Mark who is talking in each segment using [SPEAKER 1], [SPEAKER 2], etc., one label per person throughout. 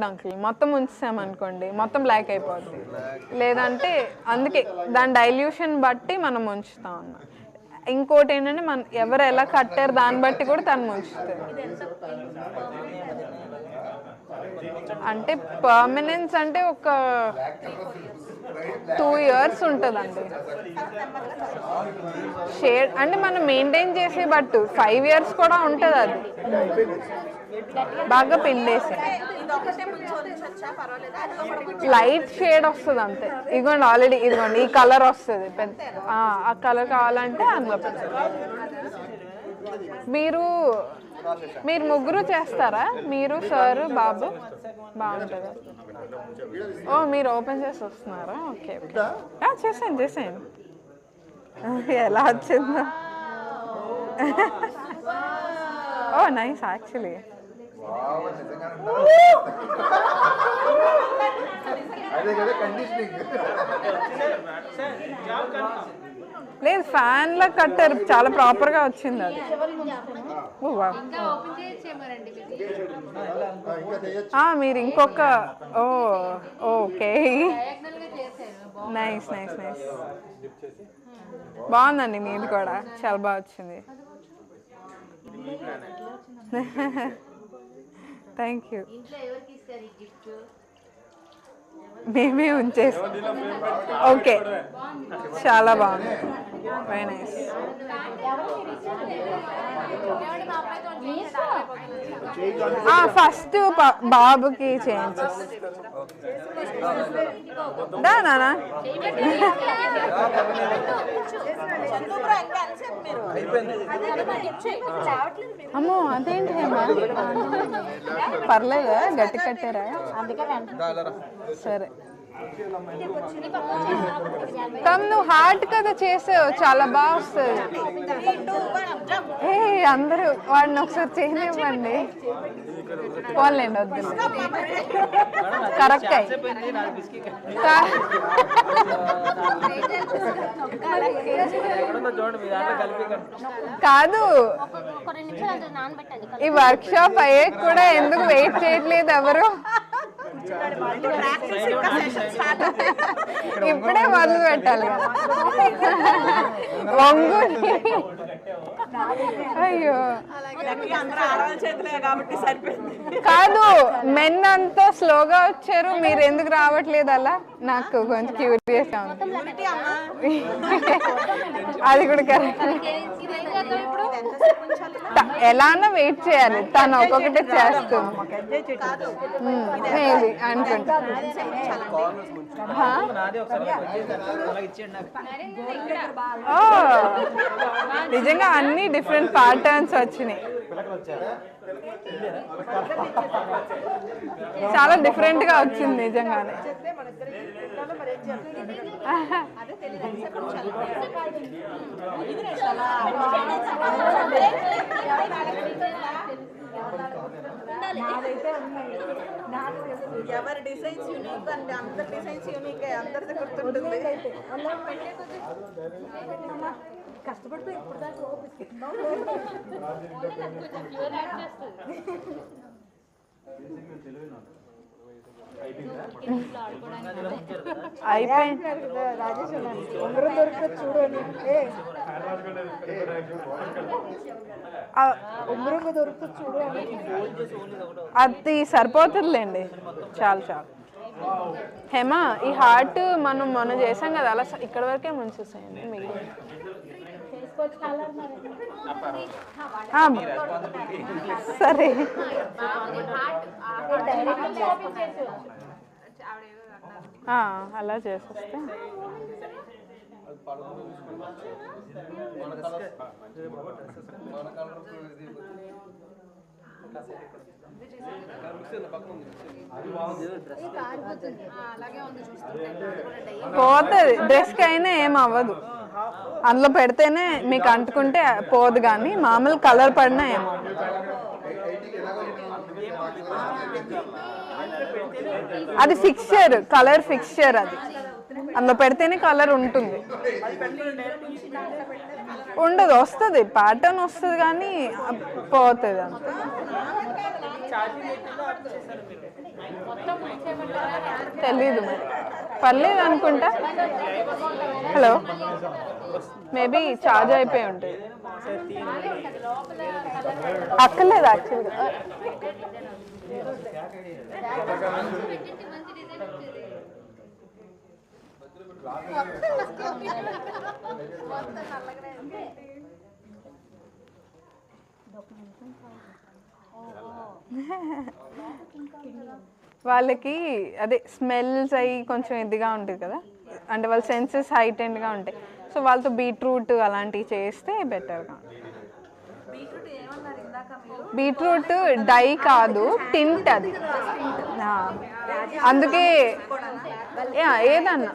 [SPEAKER 1] Liquid uncle మొత్తం ఉంచామనుకోండి మొత్తం black అయిపోద్ది. లేదంటే అందుకే దాని డైల్యూషన్ బట్టి మనం ఉంచుతాం అన్న. ఇంకోటి ఏంటంటే మన ఎవరు ఎలా కట్టారు దాన్ని బట్టి కూడా తను ఉంచుతుంది. అంటే పర్మనెన్స్ అంటే ఒక టూ ఇయర్స్ ఉంటుందండి. షేడ్ అంటే మనం మెయింటైన్ చేసే బట్టు ఫైవ్ ఇయర్స్ కూడా ఉంటుంది అది. బాగా పిండేసి. లైట్ షేడ్ వస్తుంది అంతే. ఇదిగోండి ఆల్రెడీ ఇదిగోండి ఈ కలర్ వస్తుంది. పెద్ద ఆ, కలర్ కావాలంటే అందులో మీరు మీరు ముగ్గురు చేస్తారా? మీరు సార్ బాబు? బాగుంటుంది. ఓ మీరు ఓపెన్ చేసి వస్తున్నారా? Okay okay. చేసాను చేసేయండి చేసేయండి. ఎలా వచ్చిందో. ఓ నైస్ యాక్చువల్లీ
[SPEAKER 2] అదే కదా కండిషనింగ్
[SPEAKER 1] లేదు ఫ్యాన్ లా కట్టారు చాలా ప్రాపర్గా వచ్చింది అది. ఓ, wow.
[SPEAKER 3] ఓపెన్ చేయొచ్చేమోనండి ఇది
[SPEAKER 2] ఇంకా చేయొచ్చు
[SPEAKER 1] ఆ, మీరు ఇంకొక ఓ ఓకే. నైస్ నైస్ నైస్ బాగుందండి మీది కూడా చాలా బాగా వచ్చింది. థ్యాంక్ యూ
[SPEAKER 3] ఇంట్లో ఎవరికి ఇస్తారు ఈ గిఫ్ట్
[SPEAKER 1] మేమే ఉంచేసి. ఓకే. చాలా బాగుంది. వెరీ నైస్ ఫస్ట్ బాబుకి చేంజ్ దా నానా. అమ్మో అదేంటి హేమా? పర్లేదా? గట్టి కట్టారా? సరే. కమ్ నువ్వు హార్ట్ కదా చేసావు చాలా బాగా వస్తుంది. ఏ అందరూ వాడిని ఒకసారి చేయనివ్వండి. పోన్లేండి వద్దు. కరెక్ట్ కాదు. ఈ వర్క్ షాప్ అయ్యే కూడా ఎందుకు వెయిట్ చేయట్లేదు ఎవరు? ఇప్పుడే మొదలు పెట్టాలి. వంగు. అయ్యో. కాదు మెన్ అంతా స్లోగా వచ్చారు. మీరు ఎందుకు రావట్లేదు అలా? నాకు కొంచెం క్యూరియస్ ఉంది. అది కూడా కరెక్ట్ ఎలానో వెయిట్ చేయాలి. తను ఒక్కొక్కటి చేస్తుంది మేబీ అనుకుంటా? నిజంగా అన్ని డిఫరెంట్ ప్యాటర్న్స్ వచ్చినాయి. చాలా డిఫరెంట్గా వచ్చింది నిజంగానే.
[SPEAKER 4] ఎవరి డిజైన్స్ యూనిక్ అండి అందరి డిజైన్స్ యూనిక్ అందరిది గుర్తుంటుంది.
[SPEAKER 1] అయిపోయింది. ఆ, అది సరిపోతుందిలేండి. చాలు చాలు. హేమ ఈ హార్ట్ మనం మనం చేసాం కదా అలా ఇక్కడ వరకే ముంచేసేయండి. ఆ, సరే. అలా చేసేస్తే. పోతుంది. డ్రెస్కి అయినా ఏం అవ్వదు. అందులో పెడితేనే మీకు అంటుకుంటే పోదు కానీ మామూలు కలర్ పడినా ఏమో అది ఫిక్స్చర్ కలర్ ఫిక్స్చర్ అది. అందులో పెడితేనే కలర్ ఉంటుంది. ఉండదు వస్తుంది. ప్యాటర్న్ వస్తుంది కానీ పోతుంది అంతే. తెలీదు మరి. పర్లేదు అనుకుంటా. హలో. మేబీ ఛార్జ్ అయిపోయి ఉంటుంది. అక్కర్లేదు యాక్చువల్గా వాళ్ళకి అదే స్మెల్స్ అవి కొంచెం ఇదిగా ఉంటుంది కదా? అంటే వాళ్ళ సెన్సెస్ హైటెండ్గా ఉంటాయి. సో వాళ్ళతో బీట్రూట్ అలాంటివి చేస్తే బెటర్గా బీట్రూట్ డై కాదు టింట్ అది. అందుకే యా, ఏదన్నా.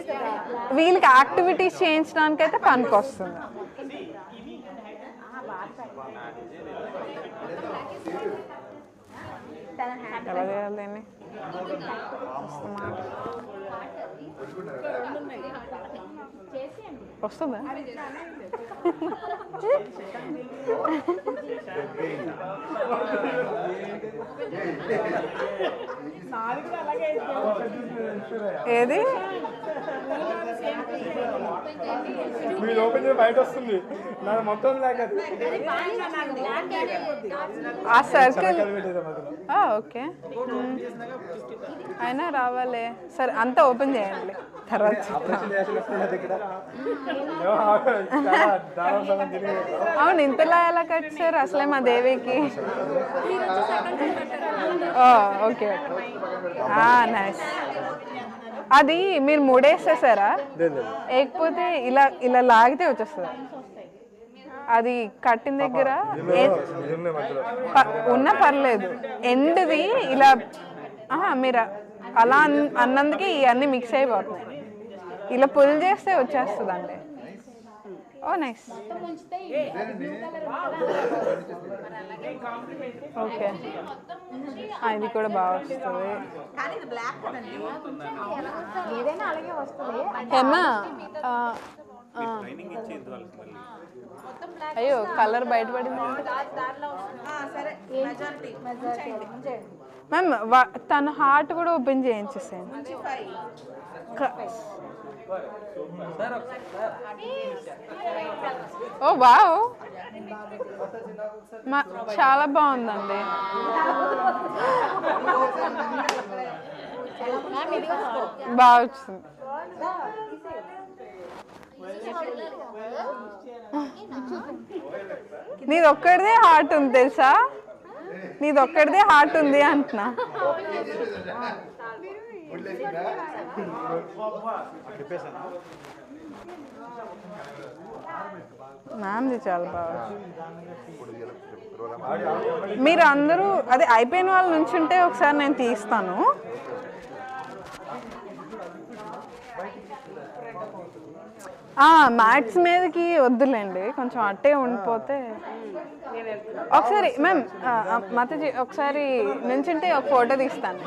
[SPEAKER 1] వీళ్ళకి యాక్టివిటీస్ చేయించడానికి అయితే పనికి ఎలా చేయాలి దీన్ని వస్తుందా? ఏది?
[SPEAKER 5] మీరు ఓపెన్ చేసి బయట వస్తుంది. నాకు మొత్తం లేక
[SPEAKER 1] ఆ సర్కిల్ ఓకే. అయినా రావాలి. సరే అంతా ఓపెన్ చేయండి. తర్వాత అవును ఇంతలా ఎలా కట్ సార్ అసలే మా దేవికి. Okay okay. నైస్ అది మీరు మూడేసేసారా? లేకపోతే ఇలా ఇలా లాగితే వచ్చేస్తుంది? అది కట్టిన దగ్గర ఉన్నా పర్లేదు. ఎండ్ది ఇలా ఆహా, మీరు అలా అన్- అన్నందుకే ఇవన్నీ మిక్స్ అయిపోతున్నాయి. ఇలా పుల్ చేస్తే వచ్చేస్తుందండి. ఓ నైస్ ఓకే ఇది కూడా బాగా వస్తుంది. హేమా ఆ. అయ్యో కలర్ బయటపడింది.
[SPEAKER 4] ఆ, సరే. మెజారిటీ
[SPEAKER 1] మ్యామ్ తన హార్ట్ కూడా ఓపెన్ చేయించేసాను ఓ వావ్ oh, మా చాలా బాగుందండి. బాగా వచ్చింది. నీది ఒక్కడిదే హార్ట్ ఉంది తెలుసా? నీది ఒక్కడిదే హార్ట్ ఉంది అంటున్నా. మ్యామ్ది చాలా బాగా మీరు అందరూ అదే అయిపోయిన వాళ్ళు ఉంటే ఒకసారి నేను తీస్తాను. మ్యాథ్స్ మీదకి వద్దులేండి కొంచెం అట్టే ఉండిపోతే. ఒకసారి మ్యామ్ మతజీ ఒకసారి నుంచుంటే ఒక ఫోటో తీస్తాను.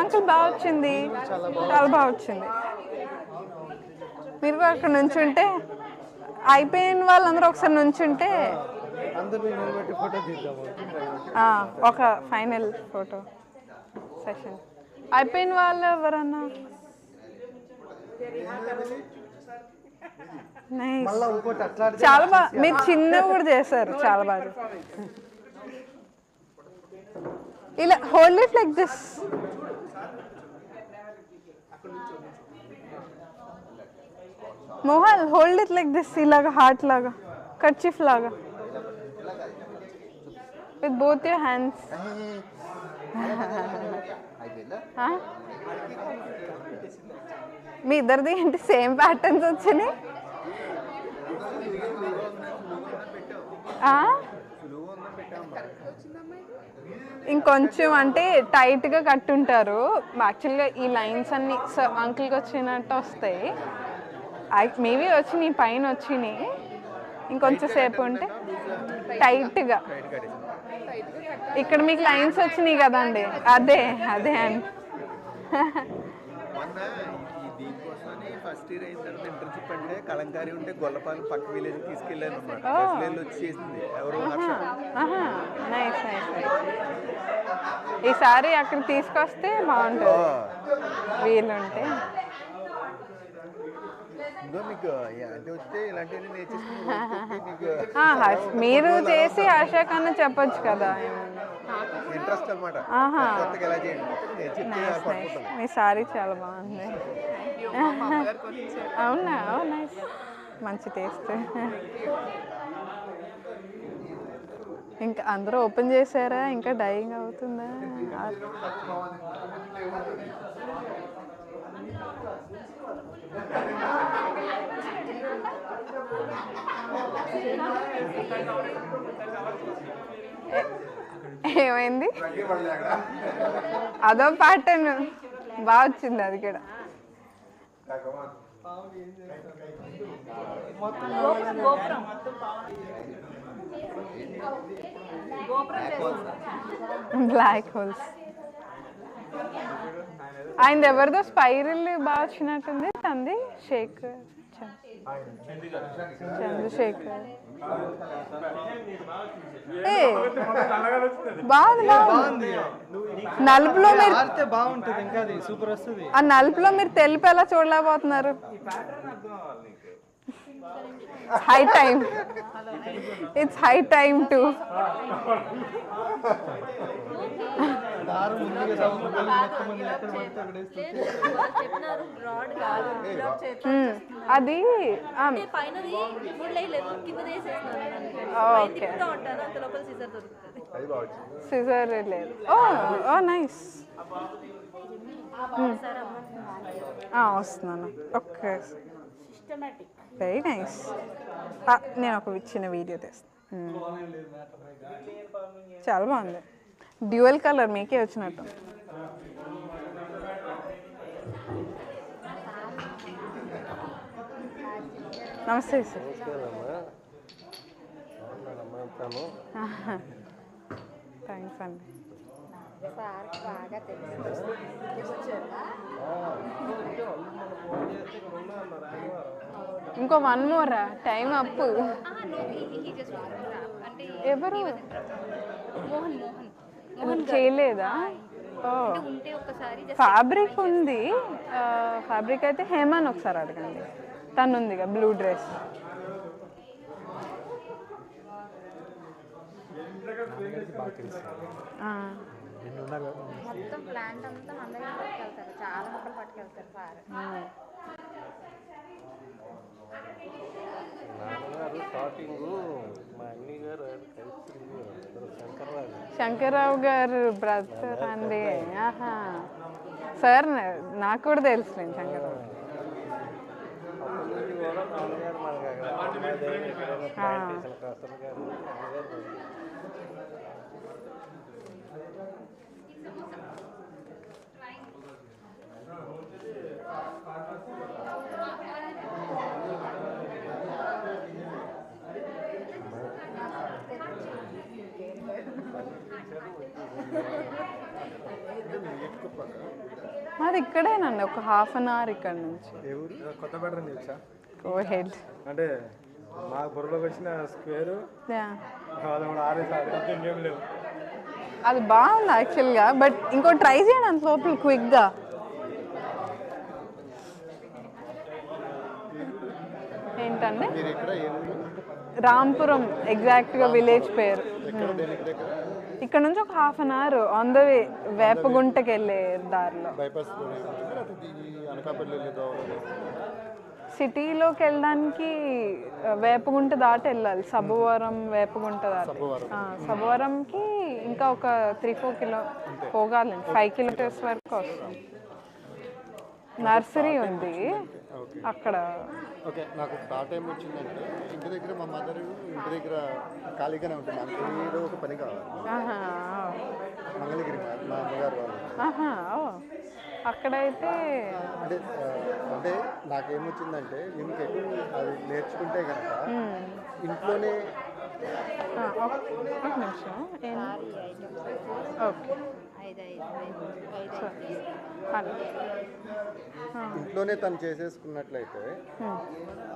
[SPEAKER 1] అంకుల్ బాగా వచ్చింది. చాలా బాగా వచ్చింది. మీరు కూడా అక్కడ నుంచుంటే అయిపోయిన వాళ్ళందరూ ఒకసారి నుంచుంటే ఒక ఫైనల్ ఫోటో సెషన్ అయిపోయిన వాళ్ళు ఎవరన్నా? చాలా బాగా మీరు చిన్నవి కూడా చేశారు. చాలా బాగా. ఇలా hold it like this Mohan hold it like this ఇలాగా హార్ట్ లాగా కర్చీఫ్ లాగా విత్ బోత్ యూర్ హ్యాండ్స్ మీ ఇద్దరిది ఏంటి సేమ్ ప్యాటర్న్స్ వచ్చినాయి ఆ? ఇంకొంచెం అంటే టైట్గా కట్టుంటారు. యాక్చువల్గా ఈ లైన్స్ అన్ని అంకుల్కి వచ్చినట్టు వస్తాయి. మేబీ వచ్చినాయి పైన వచ్చినాయి. ఇంకొంచెం సేపు ఉంటే టైట్గా ఇక్కడ మీకు లైన్స్ వచ్చినాయి కదండి. అదే అదే
[SPEAKER 6] ఫస్ట్ ఇయర్ అయిన తర్వాత ఇంటర్న్షిప్ అంటే కలంకారీ ఉంటే గొల్లపాలెం పక్క విలేజ్ తీసుకెళ్ళాను అనమాట బస్సులో వెళ్ళి వచ్చి చేసింది ఎవరో
[SPEAKER 1] ఈసారి అక్కడ తీసుకొస్తే బాగుంటుంది. వీలుంటే. మీరు చేసి హర్ష కన్నా చెప్పొచ్చు కదా.
[SPEAKER 6] ఇంట్రెస్ట్ అనమాట
[SPEAKER 1] మీ సారీ చాలా బాగుంది. అవునా? నైస్. మంచి టేస్ట్. ఇంకా అందరూ ఓపెన్ చేశారా? ఇంకా డైయింగ్ అవుతుందా? ఏమైంది? అదో ప్యాటర్న్ బాగా వచ్చింది అది కూడా. బ్లాక్ హోల్స్ ఆయన ఎవరిదో స్పైరల్ బాగా వచ్చినట్టుంది తంది షేక్ చంద్రశేఖర్. ఏ బాగుంది బాగుంది. నలుపులో మీరు
[SPEAKER 5] ఆడితే బాగుంటుంది ఇంకా అది సూపర్ వస్తుంది.
[SPEAKER 1] ఆ నలుపులో మీరు తెలుపు ఎలా చూడలేకపోతున్నారు? High time it's high time. To అది
[SPEAKER 7] సీజర్
[SPEAKER 1] లేదు. ఓ ఓ నైస్ వస్తున్నాను. ఓకే. వెరీ నైస్ నేను ఒక చిన్న వీడియో తెస్తాను చాలా బాగుంది. డ్యూయల్ కలర్ మీకే వచ్చినట్టు. నమస్తే సార్. థ్యాంక్స్ అండి. ఇంకో వన్ మోర్ టైం అప్పు. ఎవరు?
[SPEAKER 3] మోహన్ మోహన్.
[SPEAKER 1] చేయలేదా? ఫ్యాబ్రిక్ ఉంది. ఫ్యాబ్రిక్ అయితే హేమన్ ఒకసారి అడగండి. తను ఉందిగా బ్లూ డ్రెస్
[SPEAKER 3] మొత్తం ప్లాంట్ అంతా పట్టుకెళ్తారు. చాలా మొక్కలు పట్టుకెళ్తారు
[SPEAKER 8] శంకర్రావు
[SPEAKER 1] శంకర్రావు గారు బ్రదర్ అండి. ఆహా. సార్ నాకు కూడా తెలుసు నేను శంకర్రావు.
[SPEAKER 8] అప్పటి నుంచి కూడా నాన్నగారు మనకి అక్కడ అమ్మాయి ఎక్కడైనా ప్లాంటేషన్ కస్టమర్ గారు నాన్నగారు
[SPEAKER 1] మాది ఇక్కడేనండి ఒక హాఫ్ అన్ అవర్ ఇక్కడ నుంచి.
[SPEAKER 5] తెలుసా
[SPEAKER 1] గో హెడ్
[SPEAKER 5] అంటే మా బుర్రలోకి వచ్చిన స్క్వేర్ అది
[SPEAKER 1] బాగుంది యాక్చువల్గా బట్ ఇంకో ట్రై చేయండి అంత లోపల క్విక్గా ఏంటండి?
[SPEAKER 2] మీరు ఇక్కడ ఏం
[SPEAKER 1] రాంపురం ఎగ్జాక్ట్గా విలేజ్ పేరు. ఇక్కడ నుంచి ఒక half an hour on the way వేపగుంటకి వెళ్ళే దారిలో సిటీలోకి వెళ్ళడానికి వేపగుంట దాటి వెళ్ళాలి. సబ్బవరం వేపగుంట దాటి. ఆ, సబ్బవరంకి ఇంకా ఒక త్రీ ఫోర్ కిలో పోగాలి ఫైవ్ కిలోమీటర్స్ వరకు వస్తుంది. నర్సరీ ఉంది. అక్కడ
[SPEAKER 2] ఓకే నాకు థాట్ ఏం వచ్చిందంటే ఇంటి దగ్గర మా మదర్ ఇంటి దగ్గర ఖాళీగానే ఉంటుంది. నాకు ఏదో ఒక పని కావాలి.
[SPEAKER 1] ఆహా,
[SPEAKER 2] మంగళగిరి మా- మా అమ్మగారు వాళ్ళు.
[SPEAKER 1] అక్కడైతే
[SPEAKER 2] అంటే ఆ, అంటే నాకేమొచ్చిందంటే ఎక్కువ అది నేర్చుకుంటే కనుక ఇంట్లోనే
[SPEAKER 1] ఆ, ఒక నిమిషం. ఓకే.
[SPEAKER 2] ఇంట్లోనే తను చేసేసుకున్నట్లయితే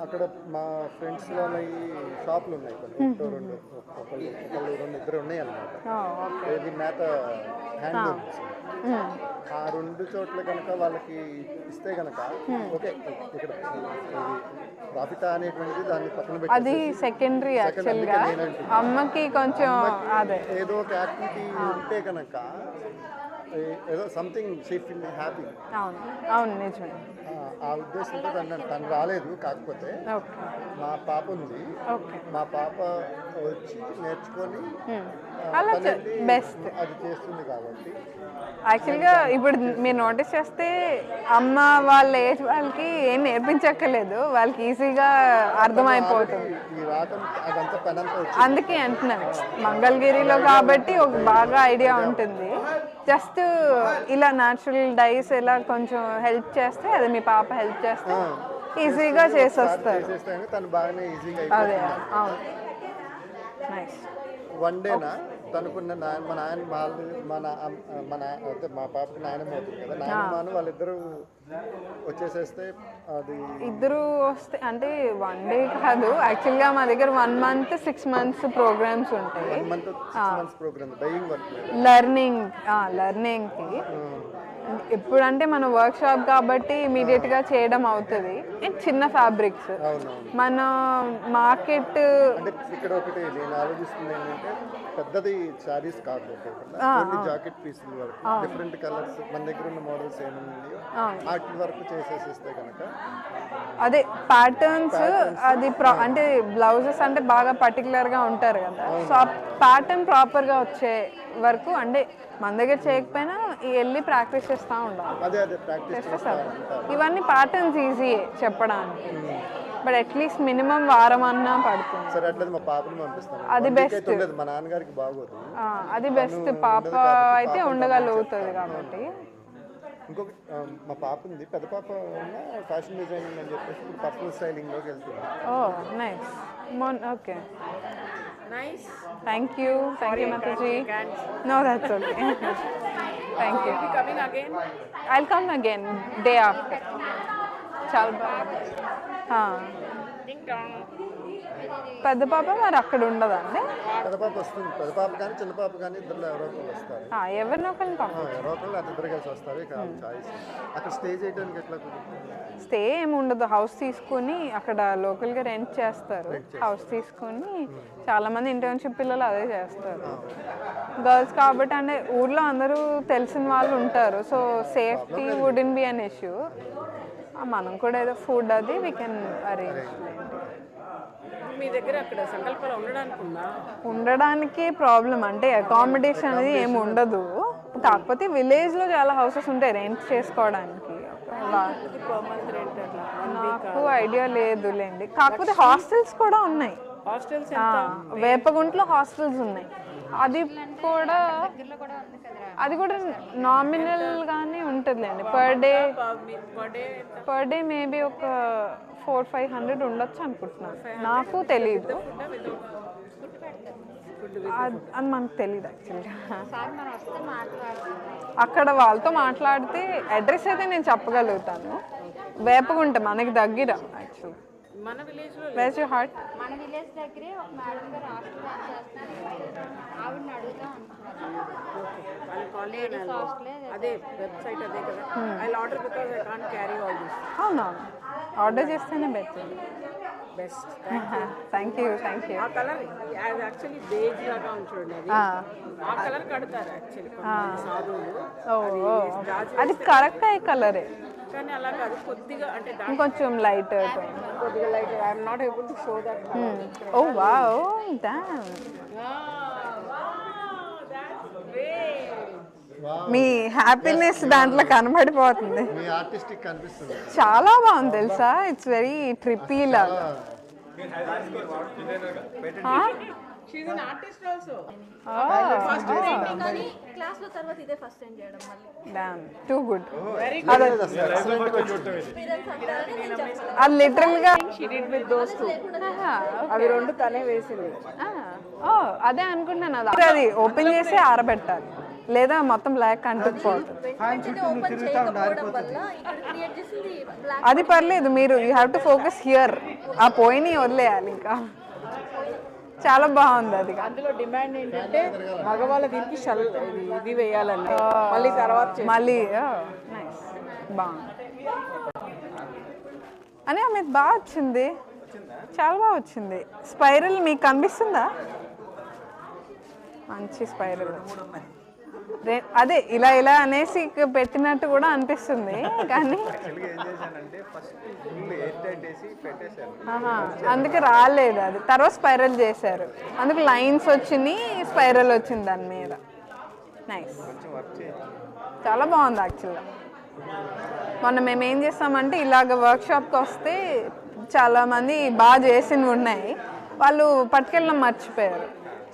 [SPEAKER 2] అక్కడ మా ఫ్రెండ్స్ వాళ్ళ ఈ షాపులు ఉన్నాయి కొన్ని. ఒకటో రెండు ఒకళ్ళు ఒకళ్ళు రెండు ఇద్దరు ఉన్నాయి అన్నమాట. ఆ రెండు చోట్ల కనుక వాళ్ళకి ఇస్తే కనుక ఓకే ఇక్కడ ప్రాఫిట్ అనేటువంటిది దాన్ని పక్కన
[SPEAKER 1] అది
[SPEAKER 2] పెట్టి
[SPEAKER 1] సెకండరీ యాక్చువల్గా. అమ్మకి కొంచెం అదే.
[SPEAKER 2] ఏదో ఒక యాక్టివిటీ ఉంటే కనుక ఏదో సంథింగ్ షీ ఫీల్ హ్యాపీ
[SPEAKER 1] అవును. అవును నిజమే.
[SPEAKER 2] ఆ ఉద్దేశంతో తను తను రాలేదు కాకపోతే మా పాప ఉంది. మా పాప వచ్చి నేర్చుకొని
[SPEAKER 1] అలా బెస్ట్
[SPEAKER 2] అది చేస్తుంది కాబట్టి.
[SPEAKER 1] యాక్చువల్గా ఇప్పుడు మీరు నోటీస్ చేస్తే అమ్మ వాళ్ళ ఏజ్ వాళ్ళకి ఏం నేర్పించక్కర్లేదు. వాళ్ళకి ఈజీగా అర్థమైపోతుంది. అందుకే అంటున్నాను. మంగళగిరిలో కాబట్టి ఒక బాగా ఐడియా ఉంటుంది. జస్ట్ ఇలా న్యాచురల్ డైస్ ఇలా కొంచెం హెల్ప్ చేస్తే అది మీ పాప హెల్ప్ చేస్తే ఈజీగా చేసేస్తారు అదే అవును. నైస్
[SPEAKER 2] వన్ డేనా తనుకున్న నాయన మా నాయన వాళ్ళు మన అమ్- మన అంటే మా పాపకి నాయనమ్మ అవుతుంది కదా. నాయనమ్మను వాళ్ళిద్దరూ వచ్చేసేస్తే అది
[SPEAKER 1] ఇద్దరు వస్తే అంటే వన్ డే కాదు. యాక్చువల్గా మా దగ్గర one month six months programmes ఉంటాయి.
[SPEAKER 2] One month six months programme dyeing work
[SPEAKER 1] learning లెర్నింగ్కి ఇప్పుడంటే మన వర్క్ షాప్ కాబట్టి ఇమీడియట్గా చేయడం అవుతుంది. అండ్ చిన్న ఫ్యాబ్రిక్స్ మన మార్కెట్
[SPEAKER 2] ఇక్కడ ఒకటి నేను ఆలోచిస్తుంది ఏంటంటే పెద్దది ఓన్లీ జాకెట్ పీసులు వరకు. డిఫరెంట్ కలర్స్ మన దగ్గర ఉన్న మోడల్స్ వాటి వరకు చేసేసిస్తే కనుక
[SPEAKER 1] అదే ప్యాటర్న్స్ అది అంటే బ్లౌజెస్ అంటే బాగా పర్టికులర్గా ఉంటారు కదా. సో ఆ ప్యాటర్న్ ప్రాపర్గా వచ్చే వరకు అంటే మన దగ్గర చేయకపోయినా వెళ్ళి ప్రాక్టీస్ చేస్తూ ఉండాలి.
[SPEAKER 2] అదే అదే ప్రాక్టీస్ చేస్తా ఉంటారు.
[SPEAKER 1] ఇవన్నీ ప్యాటర్న్స్ ఈజీ చెప్పడానికి. బట్ అట్లీస్ట్ మినిమం వారం అన్నా పడుతుంది.
[SPEAKER 2] సరే అట్లది మా పాపని పంపిస్తాను.
[SPEAKER 1] అది
[SPEAKER 2] మా నాన్నగారికి బాగోదు.
[SPEAKER 1] ఆ, అది బెస్ట్ పాప అయితే ఉండగలుగుతుంది కాబట్టి.
[SPEAKER 2] ఇంకొక మా పాప ఉంది పెద్ద పాప ఉన్న ఫ్యాషన్ డిజైనింగ్ అని చెప్పేసి ఇప్పుడు పర్సనల్ స్టైలింగ్లోకి వెళ్తుంది.
[SPEAKER 1] ఓ nice man okay. Nice thank you thank you Mataji no that's okay Thank you.
[SPEAKER 4] Will you
[SPEAKER 1] coming again? I'll come again day after. Ciao. Bye. Ding dong. పెద్ద పాప మరి అక్కడ ఉండదండి.
[SPEAKER 2] పెద్ద పాప వస్తుంది. పెద్ద పాప కానీ చిన్న పాప కానీ ఇద్దరు ఎవరో ఒకరు వస్తారు.
[SPEAKER 1] ఆ, ఎవరినో ఒకరిని పంప
[SPEAKER 2] ఆ, ఎవరో ఒకరు అది ఇద్దరు కలిసి వస్తారు. ఇక చాయిస్ అక్కడ స్టే చేయడానికి ఎట్లా కుదురుతుంది?
[SPEAKER 1] స్టే ఏమి ఉండదు. హౌస్ తీసుకుని అక్కడ లోకల్గా రెంట్ చేస్తారు. హౌస్ తీసుకుని చాలా మంది ఇంటర్న్షిప్ పిల్లలు అదే చేస్తారు. గర్ల్స్ కాబట్టి అంటే ఊర్లో అందరూ తెలిసిన వాళ్ళు ఉంటారు. So safety wouldn't be an issue మనం కూడా ఏదో ఫుడ్ అది వీ కెన్ అరేంజ్
[SPEAKER 4] మీ దగ్గర అక్కడ సంకల్పంలో ఉండడానికి ఉందా?
[SPEAKER 1] ఉండడానికి ప్రాబ్లం అంటే అకామిడేషన్ అనేది ఏమి ఉండదు. కాకపోతే విలేజ్లో చాలా హౌసెస్ ఉంటాయి రెంట్ చేసుకోవడానికి. నాకు ఐడియా లేదులేండి. కాకపోతే హాస్టల్స్ కూడా ఉన్నాయి.
[SPEAKER 4] హాస్టల్స్
[SPEAKER 1] వేపగుంట్లో హాస్టల్స్ ఉన్నాయి. అది కూడా
[SPEAKER 3] దగ్గరలో కూడా ఉంది కదరా
[SPEAKER 1] అది కూడా నామినల్ గానే ఉంటుందిలేండి per day
[SPEAKER 4] per day
[SPEAKER 1] per day maybe ఒక ఫోర్ ఫైవ్ హండ్రెడ్ ఉండొచ్చు అనుకుంటున్నాను నాకు తెలియదు అది మనకు తెలియదు యాక్చువల్గా అక్కడ వాళ్ళతో మాట్లాడితే అడ్రస్ అయితే నేను చెప్పగలుగుతాను. వేపగుంట మనకి దగ్గర యాక్చువల్
[SPEAKER 4] మన విలేజ్లో
[SPEAKER 1] వేస్ హార్ట్
[SPEAKER 3] మన విలేజ్ దగ్గరే ఒక మేడం గారు హాస్టల్ రన్ చేస్తున్నారు. ఆవిడని అడుగుతా
[SPEAKER 4] వాళ్ళ కాలనీ
[SPEAKER 3] హాస్టలే
[SPEAKER 4] అదే వెబ్సైట్ అదే కదా. I order because I can't carry all this
[SPEAKER 1] అవునవును ఆర్డర్ చేస్తేనే better
[SPEAKER 4] best
[SPEAKER 1] thank you thank you
[SPEAKER 4] ఆ కలర్ యాక్చువల్లీ బేజ్ లాగా అది. ఆ. కలర్ కడతారు యాక్చువల్లీ సాధువులు.
[SPEAKER 1] అది కరెక్ట్ అయ్యే కలరే?
[SPEAKER 4] కానీ అలా కాదు. కొద్దిగా అంటే దాంట్లో
[SPEAKER 1] ఇంకొంచెం లైట్
[SPEAKER 4] కొద్దిగా light I'm not able to show that
[SPEAKER 1] oh wow damn me happiness దాంట్లో కనబడిపోతుంది.
[SPEAKER 2] మీ ఆర్టిస్టిక్ కనిపిస్తుంది.
[SPEAKER 1] చాలా బాగుంది తెలుసా? ఇట్స్ వెరీ ట్రిప్పీ లాగా
[SPEAKER 4] షీఈ్ అన్ ఆర్టిస్ట్ ఆల్సో
[SPEAKER 7] కానీ క్లాస్లో తర్వాత ఇదే ఫస్ట్ టైం చేయడం మళ్ళీ.
[SPEAKER 1] Damn too good
[SPEAKER 2] Excellent.
[SPEAKER 1] అది లిటరల్గా
[SPEAKER 4] she did with those two అవి రెండు తనే వేసింది.
[SPEAKER 1] ఓ అదే అనుకుంటున్నాను. అది అది ఓపెన్ చేసి ఆరబెట్టాలి. లేదా మొత్తం బ్లాక్ అంటుకుపోతుంది అది పర్లేదు మీరు you have to focus here ఆ పోయిని వదిలేయాలి ఇంకా. చాలా బాగుంది అది.
[SPEAKER 4] అందులో డిమాండ్ ఏంటంటే మగవాళ్ళ దీనికి షల్ ఇది వేయాలండి. మళ్ళీ తర్వాత
[SPEAKER 1] మళ్ళీ నైస్ బాగుంది. అని ఆమె బాగా వచ్చింది. చాలా బాగా వచ్చింది. స్పైరల్ మీకు కనిపిస్తుందా? మంచి స్పైరల్ రే- అదే ఇలా ఇలా అనేసి పెట్టినట్టు కూడా అనిపిస్తుంది కానీ అందుకే రాలేదు అది. తర్వాత స్పైరల్ చేశారు. అందుకు లైన్స్ వచ్చినాయి స్పైరల్ వచ్చింది దాని మీద. నైస్ చాలా బాగుంది యాక్చువల్గా. మొన్న మేము ఏం చేస్తామంటే ఇలాగ వర్క్షాప్కి వస్తే చాలామంది బాగా చేసినవి ఉన్నాయి. వాళ్ళు పట్టుకెళ్ళడం మర్చిపోయారు.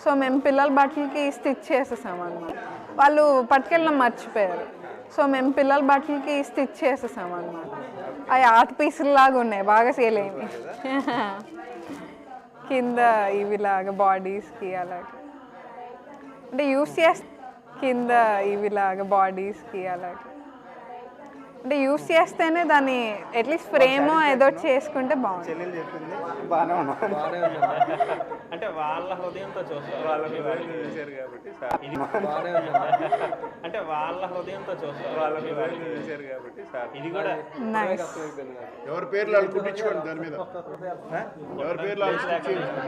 [SPEAKER 1] సో మేము పిల్లల బట్టలకి స్టిచ్ చేసేసాం అనమాట వాళ్ళు పట్టుకెళ్ళడం మర్చిపోయారు. సో మేము పిల్లల బట్టలకి స్టిచ్ చేసేసాం అనమాట అవి ఆర్ట్ పీసులు లాగా ఉన్నాయి బాగా సేల్ అయింది కింద ఇవిలాగా బాడీస్కి అలాగే. అంటే యూస్ చేస్తే కింద ఇవిలాగా బాడీస్కి అలాగే. అంటే యూస్ చేస్తేనే దాన్ని అట్లీస్ట్ ఫ్రేమ్ ఏదో చేసుకుంటే బాగుంటుంది.
[SPEAKER 6] చెల్లెలు చెప్పింది బాగానే ఉన్నాం.
[SPEAKER 8] అంటే వాళ్ళ హృదయంతో చూస్తారు. వాళ్ళ
[SPEAKER 6] వాళ్ళు చూశారు కాబట్టి సార్.
[SPEAKER 8] ఇది బాగానే. అంటే వాళ్ళ హృదయంతో చూస్తారు. వాళ్ళ
[SPEAKER 6] వాళ్ళు చూశారు కాబట్టి సార్.
[SPEAKER 8] ఇది కూడా
[SPEAKER 1] నైస్
[SPEAKER 2] ఎవరి పేర్లు వాళ్ళు కుట్టించుకోండి దాని మీద. ఎవరి పేర్లు వాళ్ళు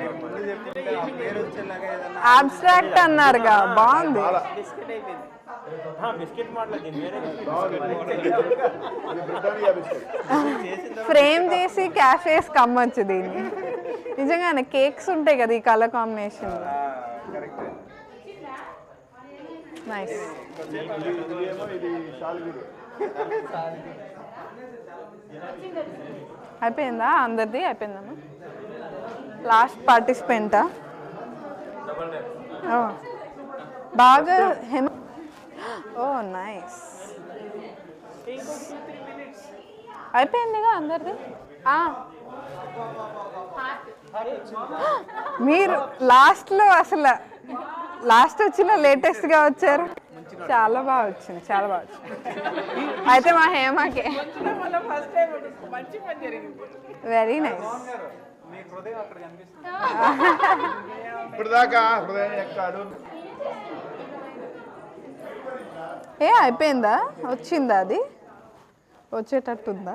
[SPEAKER 6] మీరు ముందు చెప్తుంటే ఆ పేరు వచ్చేలాగా ఏదన్నా
[SPEAKER 1] అబ్స్ట్రాక్ట్ అన్నారుగా బాగుంది.
[SPEAKER 4] బిస్కెట్ అయిపోయింది.
[SPEAKER 8] బిస్కెట్
[SPEAKER 1] ఫ్రేమ్ చేసి క్యాఫేస్కి అమ్మొచ్చు దీన్ని. నిజంగానే కేక్స్ ఉంటాయి కదా ఈ కలర్ కాంబినేషన్.
[SPEAKER 6] కరెక్ట్.
[SPEAKER 1] నైస్ అయిపోయిందా అందరిది? అయిపోయిందమ్మా. లాస్ట్ పార్టిసిపెంటా ఓ. బాగా హెమ్ ఓ నైస్ అయిపోయిందిగా అందరిది? ఆ. మీరు లాస్ట్లో అసలు లాస్ట్ వచ్చిన లేటెస్ట్గా వచ్చారు? చాలా బాగా వచ్చింది చాలా బాగా వచ్చింది. అయితే మా హేమకే.
[SPEAKER 4] మళ్ళీ ఫస్ట్ టైం మంచి పని జరిగింది
[SPEAKER 1] వెరీ నైస్
[SPEAKER 6] కనిపిస్తుంది.
[SPEAKER 2] ఇప్పటిదాకా హృదయం ఎక్కాడు?
[SPEAKER 1] ఏ అయిపోయిందా? వచ్చిందా అది? వచ్చేటట్టుందా?